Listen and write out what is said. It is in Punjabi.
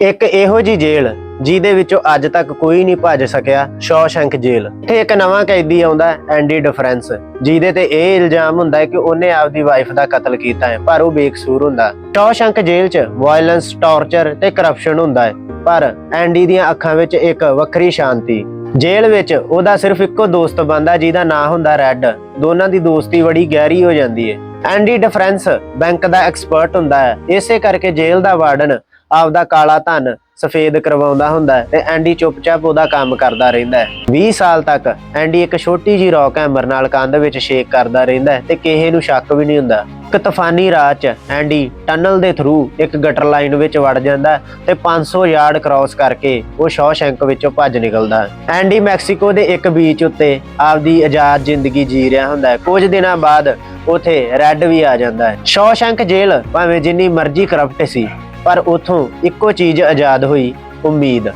ਇੱਕ ਇਹੋ ਜੀ ਜੇਲ੍ਹ ਜਿਹਦੇ ਵਿੱਚੋਂ ਅੱਜ ਤੱਕ ਕੋਈ ਨਹੀਂ ਭੱਜ ਸਕਿਆ ਸ਼ੌਸ਼ੈਂਕ ਜੇਲ੍ਹ। ਇੱਥੇ ਇੱਕ ਨਵਾਂ ਕੈਦੀ ਆਉਂਦਾ ਐਂਡੀ ਡਿਫਰੈਂਸ, ਜਿਹਦੇ ਤੇ ਇਹ ਇਲਜ਼ਾਮ ਹੁੰਦਾ ਹੈ ਕਿ ਉਹਨੇ ਆਪਦੀ ਵਾਈਫ ਦਾ ਕਤਲ ਕੀਤਾ ਹੈ, ਪਰ ਉਹ ਬੇਕਸੂਰ ਹੁੰਦਾ ਸ਼ੌਸ਼ੈਂਕ ਜੇਲ੍ਹ 'ਚ ਵਾਇਲੈਂਸ, ਟਾਰਚਰ ਤੇ ਕਰਪਸ਼ਨ ਹੁੰਦਾ ਹੈ, ਪਰ ਐਂਡੀ ਦੀਆਂ ਅੱਖਾਂ ਵਿੱਚ ਇੱਕ ਵੱਖਰੀ ਸ਼ਾਂਤੀ। ਜੇਲ੍ਹ ਵਿੱਚ ਉਹਦਾ ਸਿਰਫ ਇੱਕੋ ਦੋਸਤ ਬੰਦਾ ਜਿਹਦਾ ਨਾਂ ਹੁੰਦਾ ਰੈੱਡ। ਦੋਨਾਂ ਦੀ ਦੋਸਤੀ ਬੜੀ ਗਹਿਰੀ ਹੋ ਜਾਂਦੀ ਹੈ। ਐਂਡੀ ਡਿਫਰੈਂਸ ਬੈਂਕ ਦਾ ਐਕਸਪਰਟ ਹੁੰਦਾ ਹੈ। ਇਸੇ ਕਰਕੇ ਜੇਲ੍ਹ ਦਾ ਵਾਰਡਨ ਆਪਦਾ ਕਾਲਾ ਧਨ ਸਫੇਦ ਕਰਵਾਉਂਦਾ ਹੁੰਦਾ ਹੈ ਤੇ ਐਂਡੀ ਚੁੱਪਚਾਪ ਉਹਦਾ ਕੰਮ ਕਰਦਾ ਰਹਿੰਦਾ ਹੈ। 20 ਸਾਲ ਤੱਕ ਐਂਡੀ ਇੱਕ ਛੋਟੀ ਜੀ ਰੌਕ ਹੈਮਰ ਨਾਲ ਕੰਧ ਵਿੱਚ ਸ਼ੇਕ ਕਰਦਾ ਰਹਿੰਦਾ ਹੈ ਤੇ ਕਿਸੇ ਨੂੰ ਸ਼ੱਕ ਵੀ ਨਹੀਂ ਹੁੰਦਾ। ਇੱਕ ਤੂਫਾਨੀ ਰਾਤ 'ਚ ਐਂਡੀ ਟਨਲ ਦੇ ਥਰੂ ਇੱਕ ਗਟਰ ਲਾਈਨ ਵਿੱਚ ਵੜ ਜਾਂਦਾ ਤੇ 500 ਯਾਰਡ ਕ੍ਰਾਸ ਕਰਕੇ ਉਹ ਸ਼ੌਸ਼ੈਂਕ ਵਿੱਚੋਂ ਭੱਜ ਨਿਕਲਦਾ ਹੈ। ਐਂਡੀ ਮੈਕਸੀਕੋ ਦੇ ਇੱਕ ਬੀਚ ਉੱਤੇ ਆਪਦੀ ਆਜ਼ਾਦ ਜ਼ਿੰਦਗੀ ਜੀ ਰਿਹਾ ਹੁੰਦਾ ਹੈ। ਕੁਝ ਦਿਨਾਂ ਬਾਅਦ ਉਥੇ ਰੈੱਡ ਵੀ ਆ ਜਾਂਦਾ ਹੈ। ਸ਼ੌਸ਼ੈਂਕ ਜੇਲ੍ਹ ਭਾਵੇਂ ਜਿੰਨੀ ਮਰਜ਼ੀ ਕਰਪਟ ਸੀ ਪਰ ਉਥੋਂ ਇੱਕੋ ਚੀਜ਼ ਆਜ਼ਾਦ ਹੋਈ ਉਮੀਦ।